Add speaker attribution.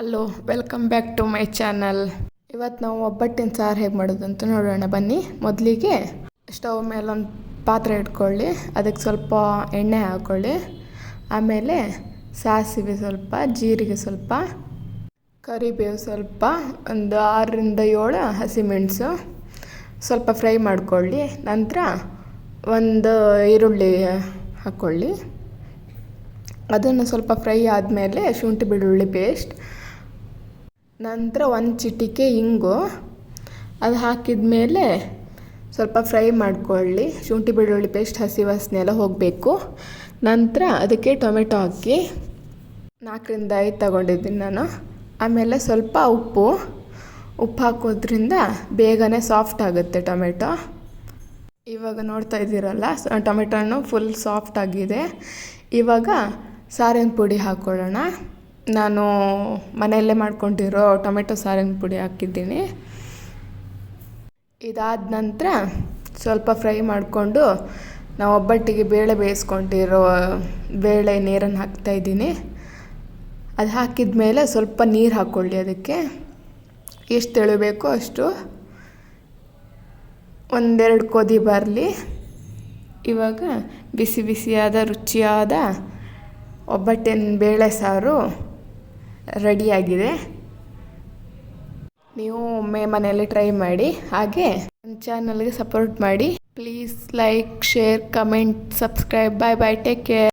Speaker 1: Hello welcome back to my channel ಇವತ್ತು ನಾವು ಒಬ್ಬಟ್ಟಿನ ಸಾರು ಹೇಗೆ ಮಾಡೋದು ಅಂತ ನೋಡೋಣ. ಬನ್ನಿ, ಮೊದಲಿಗೆ ಸ್ಟವ್ ಮೇಲೆ ಒಂದು ಪಾತ್ರೆ ಇಟ್ಕೊಳ್ಳಿ, ಅದಕ್ಕೆ ಸ್ವಲ್ಪ ಎಣ್ಣೆ ಹಾಕ್ಕೊಳ್ಳಿ ಆಮೇಲೆ ಸಾಸಿವೆ ಸ್ವಲ್ಪ, ಜೀರಿಗೆ ಸ್ವಲ್ಪ, ಕರಿಬೇವು ಸ್ವಲ್ಪ, ಒಂದು ಆರರಿಂದ ಏಳು ಹಸಿಮೆಣಸು ಸ್ವಲ್ಪ ಫ್ರೈ ಮಾಡ್ಕೊಳ್ಳಿ. ನಂತರ ಒಂದು ಈರುಳ್ಳಿ ಹಾಕ್ಕೊಳ್ಳಿ ಅದನ್ನು ಸ್ವಲ್ಪ ಫ್ರೈ ಆದಮೇಲೆ ಶುಂಠಿ ಬೆಳ್ಳುಳ್ಳಿ ಪೇಸ್ಟ್ ನಂತರ ಒಂದು ಚಿಟಿಕೆ ಇಂಗು, ಅದು ಹಾಕಿದ ಮೇಲೆ ಸ್ವಲ್ಪ ಫ್ರೈ ಮಾಡ್ಕೊಳ್ಳಿ. ಶುಂಠಿ, ಬೆಳ್ಳುಳ್ಳಿ ಪೇಸ್ಟ್, ಹಸಿ ವಾಸನೆ ಎಲ್ಲ ಹೋಗಬೇಕು. ನಂತರ ಅದಕ್ಕೆ ಟೊಮೆಟೊ ಹಾಕಿ ನಾಲ್ಕರಿಂದ ಐದು ತಗೊಂಡಿದ್ದೀನಿ ನಾನು. ಆಮೇಲೆ ಸ್ವಲ್ಪ ಉಪ್ಪು ಉಪ್ಪು ಹಾಕೋದ್ರಿಂದ ಬೇಗನೆ ಸಾಫ್ಟ್ ಆಗುತ್ತೆ ಟೊಮೆಟೊ. ಇವಾಗ ನೋಡ್ತಾ ಇದ್ದೀರಲ್ಲ ಟೊಮೆಟೊನು ಟೊಮೆಟೊ ಫುಲ್ ಸಾಫ್ಟ್ ಆಗಿದೆ. ಇವಾಗ ಸಾರಿನ ಪುಡಿ ಹಾಕ್ಕೊಳ್ಳೋಣ ನಾನು ಮನೆಯಲ್ಲೇ ಮಾಡ್ಕೊಂಡಿರೋ ಟೊಮೆಟೊ ಸಾರಿನ ಪುಡಿ ಹಾಕಿದ್ದೀನಿ. ಇದಾದ ನಂತರ ಸ್ವಲ್ಪ ಫ್ರೈ ಮಾಡಿಕೊಂಡು ನಾವು ಒಬ್ಬಟ್ಟಿಗೆ ಬೇಳೆ ಬೇಯಿಸ್ಕೊಂಡಿರೋ ಬೇಳೆ ನೀರನ್ನು ಹಾಕ್ತಾಯಿದ್ದೀನಿ ಅದು ಹಾಕಿದ ಮೇಲೆ ಸ್ವಲ್ಪ ನೀರು ಹಾಕ್ಕೊಳ್ಳಿ ಅದಕ್ಕೆ. ಎಷ್ಟು ತೆಳಿಬೇಕೋ ಅಷ್ಟು. ಒಂದೆರಡು ಕೊದಿ ಬರಲಿ. ಇವಾಗ ಬಿಸಿ ಬಿಸಿಯಾದ, ರುಚಿಯಾದ ಒಬ್ಬಟ್ಟಿನ ಬೇಳೆ ಸಾರು ರೆಡಿಯಾಗಿದೆ ನೀವು ಒಮ್ಮೆ ಮನೆಯಲ್ಲಿ ಟ್ರೈ ಮಾಡಿ, ಹಾಗೆ ನನ್ನ ಚಾನಲ್ಗೆ ಸಪೋರ್ಟ್ ಮಾಡಿ. Please like share comment subscribe bye bye take care